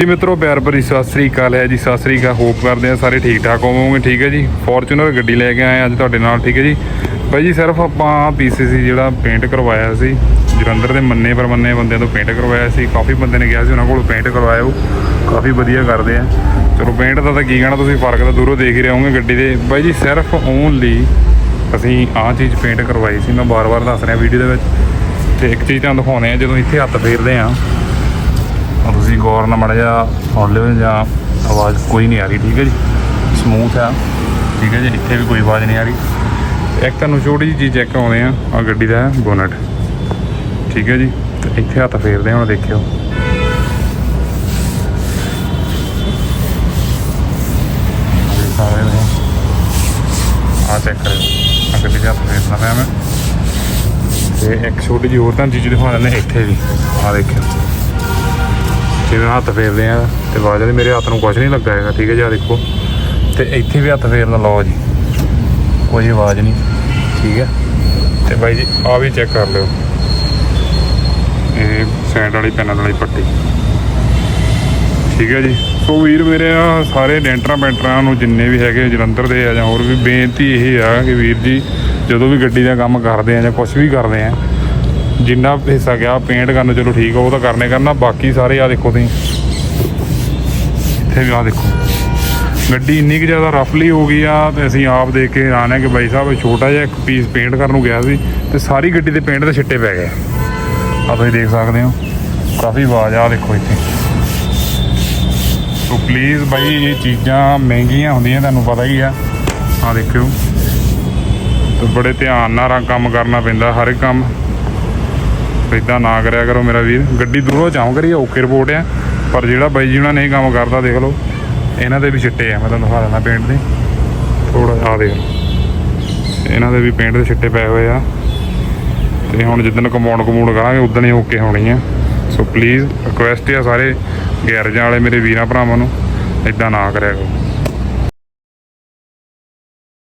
ਜੀ ਮਿੱਤਰੋ, ਪਿਆਰ ਭਰੀ ਸਤਿ ਸ੍ਰੀ ਅਕਾਲ ਹੈ ਜੀ। ਸਤਿ ਸ੍ਰੀ ਅਕਾਲ ਹੋਪ ਕਰਦੇ ਆ ਸਾਰੇ ਠੀਕ ਠਾਕ ਹੋਵੋਗੇ, ਠੀਕ ਹੈ ਜੀ? ਫੋਰਚੂਨਰ ਗੱਡੀ ਲੈ ਕੇ ਆਏ ਅੱਜ ਤੁਹਾਡੇ ਨਾਲ, ਠੀਕ ਹੈ ਜੀ? ਬਾਈ ਜੀ, ਸਿਰਫ ਆਪਾਂ ਪੀਸੀਸੀ ਜਿਹੜਾ ਪੇਂਟ ਕਰਵਾਇਆ ਸੀ, ਜਲੰਧਰ ਦੇ ਮੰਨੇ ਪਰ ਮੰਨੇ ਬੰਦਿਆਂ ਤੋਂ ਪੇਂਟ ਕਰਵਾਇਆ ਸੀ। ਕਾਫੀ ਬੰਦੇ ਨੇ ਕਿਹਾ ਸੀ ਉਹਨਾਂ ਕੋਲ ਪੇਂਟ ਕਰਵਾਇਓ, ਕਾਫੀ ਵਧੀਆ ਕਰਦੇ ਆ। ਚਲੋ ਪੇਂਟ ਦਾ ਤਾਂ ਕੀ ਕਹਿਣਾ, ਤੁਸੀਂ ਫ਼ਰਕ ਤਾਂ ਦੂਰੋਂ ਦੇਖ ਹੀ ਰਹੇ ਹੋਵੋਗੇ ਗੱਡੀ ਦੇ। ਬਾਈ ਜੀ, ਸਿਰਫ ਓਨਲੀ ਅਸੀਂ ਆਹ ਚੀਜ਼ ਪੇਂਟ ਕਰਵਾਈ ਸੀ, ਮੈਂ ਬਾਰ-ਬਾਰ ਦੱਸ ਰਿਹਾ ਵੀਡੀਓ ਦੇ ਵਿੱਚ। ਤੇ ਇੱਕ ਚੀਜ਼ ਤੁਹਾਨੂੰ ਦਿਖਾਉਣੇ ਆ ਜਦੋਂ ਇੱਥੇ ਹੱਥ ਫੇਰਦੇ ਆ ਤੁਸੀਂ ਗੌਰ ਨਾਲ ਮੜ ਜਾ ਸੁਣ ਲਿਓ ਜਾਂ ਆਵਾਜ਼ ਕੋਈ ਨਹੀਂ ਆ ਰਹੀ, ਠੀਕ ਹੈ ਜੀ? ਸਮੂਥ ਆ। ਠੀਕ ਹੈ ਜੀ, ਇੱਥੇ ਵੀ ਕੋਈ ਆਵਾਜ਼ ਨਹੀਂ ਆ ਰਹੀ। ਇੱਕ ਤੁਹਾਨੂੰ ਛੋਟੀ ਜਿਹੀ ਚੀਜ਼ ਚੈੱਕ ਆਉਂਦੇ ਆ ਆ ਗੱਡੀ ਦਾ ਬੋਨਟ। ਠੀਕ ਹੈ ਜੀ, ਤੇ ਇੱਥੇ ਹੱਥ ਫੇਰਦੇ ਆ, ਹੁਣ ਦੇਖਿਓ। ਦੇਖ ਆ ਚੈੱਕ ਕਰਿਓ। ਆ ਗੱਡੀ ਦੇ ਹੱਥ ਫੇਰਦਾ ਪਿਆ ਮੈਂ। ਤੇ ਇੱਕ ਛੋਟੀ ਜਿਹੀ ਹੋਰ ਤਾਂ ਚੀਜ਼ ਦਿਖਾ ਦਿੰਦੇ ਇੱਥੇ ਵੀ। ਆ ਦੇਖਿਓ। ਜਿਵੇਂ ਹੱਥ ਫੇਰਦੇ ਆ ਤੇ ਆਵਾਜ਼ ਦੇ ਮੇਰੇ ਹੱਥ ਨੂੰ ਕੁਝ ਨਹੀਂ ਲੱਗਾ ਹੈਗਾ, ਠੀਕ ਹੈ ਜੀ ਆ ਦੇਖੋ। ਤੇ ਇੱਥੇ ਵੀ ਹੱਥ ਫੇਰਨਾ ਲਓ ਜੀ। ਕੋਈ ਆਵਾਜ਼ ਨਹੀਂ, ਠੀਕ ਹੈ। ਤੇ ਬਾਈ ਜੀ ਆ ਵੀ ਚੈੱਕ ਕਰ ਲਿਓ। ਇਹ ਸਾਈਡ ਵਾਲੀ ਪੈਨਲ ਵਾਲੀ ਪੱਟੀ। ਠੀਕ ਹੈ ਜੀ। ਸੋ ਵੀਰ ਮੇਰੇ ਆ ਸਾਰੇ ਡੈਂਟਰਾਂ ਪੈਂਟਰਾਂ ਨੂੰ ਜਿੰਨੇ ਵੀ ਹੈਗੇ ਜਲੰਧਰ ਦੇ ਆ ਜਾਂ ਹੋਰ ਵੀ, ਬੇਨਤੀ ਇਹ ਆ ਕਿ ਵੀਰ ਜੀ, ਜਦੋਂ ਵੀ ਗੱਡੀ ਦਾ ਕੰਮ ਕਰਦੇ ਆ ਜਾਂ ਕੁਝ ਵੀ ਕਰਦੇ ਆ ਜਿੰਨਾ ਹਿੱਸਾ ਗਿਆ ਪੇਂਟ ਕਰਨ, ਚਲੋ ਠੀਕ ਆ, ਉਹ ਤਾਂ ਕਰਨੇ ਕਰਨਾ, ਬਾਕੀ ਸਾਰੇ ਆ ਦੇਖੋ ਤੁਸੀਂ। ਇੱਥੇ ਵੀ ਆ ਦੇਖੋ। ਗੱਡੀ ਇੰਨੀ ਕਿ ਜ਼ਿਆਦਾ ਰਫਲੀ ਹੋ ਗਈ ਆ, ਤੇ ਅਸੀਂ ਆਪ ਦੇਖ ਕੇ ਹੈਰਾਨ ਆ ਕਿ ਬਾਈ ਸਾਹਿਬ ਛੋਟਾ ਜਿਹਾ ਇੱਕ ਪੀਸ ਪੇਂਟ ਕਰਨ ਨੂੰ ਗਿਆ ਸੀ, ਤੇ ਸਾਰੀ ਗੱਡੀ ਦੇ ਪੇਂਟ ਦੇ ਛਿੱਟੇ ਪੈ ਗਏ। ਆ ਤੁਸੀਂ ਦੇਖ ਸਕਦੇ ਹੋ। ਕਾਫੀ ਆਵਾਜ਼ ਆ ਦੇਖੋ ਇੱਥੇ। ਸੋ ਪਲੀਜ਼ ਬਾਈ, ਇਹ ਚੀਜ਼ਾਂ ਮਹਿੰਗੀਆਂ ਹੁੰਦੀਆਂ, ਤੁਹਾਨੂੰ ਪਤਾ ਹੀ ਆ। ਆ ਦੇਖਿਓ। ਤੇ ਬੜੇ ਧਿਆਨ ਨਾਲ ਕੰਮ ਕਰਨਾ ਪੈਂਦਾ, ਹਰ ਇੱਕ ਕੰਮ। ਇਦਾਂ ਨਾ ਕਰਿਆ ਕਰੋ ਮੇਰਾ ਵੀਰ। ਗੱਡੀ ਦੂਰੋਂ ਚਾਉਂ ਕਰੀ ਓਕੇ ਰਿਪੋਰਟ ਆ। ਪਰ ਜਿਹੜਾ ਬਾਈ ਜੀ ਉਹਨਾਂ ਨੇ ਇਹ ਕੰਮ ਕਰਦਾ ਦੇਖ ਲਓ। ਇਹਨਾਂ ਦੇ ਵੀ ਛਿੱਟੇ ਆ, ਮੈਂ ਤੁਹਾਨੂੰ ਦਿਖਾ ਦਿੰਦਾ ਪੇਂਟ ਦੇ। ਥੋੜਾ ਆ ਦੇਖ ਲਓ। ਇਹਨਾਂ ਦੇ ਵੀ ਪੇਂਟ ਦੇ ਛਿੱਟੇ ਪਏ ਹੋਏ ਆ। ਤੇ ਹੁਣ ਜਿੱਦਣ ਕਮਾਉਣ ਕਮੂਣ ਕਰਾਂਗੇ ਉਦੋਂ ਹੀ ਓਕੇ ਹੋਣੀ ਆ। ਸੋ ਪਲੀਜ਼ ਰਿਕੁਐਸਟ ਆ ਸਾਰੇ ਗੈਰਜਾਂ ਵਾਲੇ, ਮੇਰੇ ਵੀਰਾਂ, ਭਰਾਵਾਂ ਨੂੰ। ਇਦਾਂ ਨਾ ਕਰਿਆ ਕਰੋ।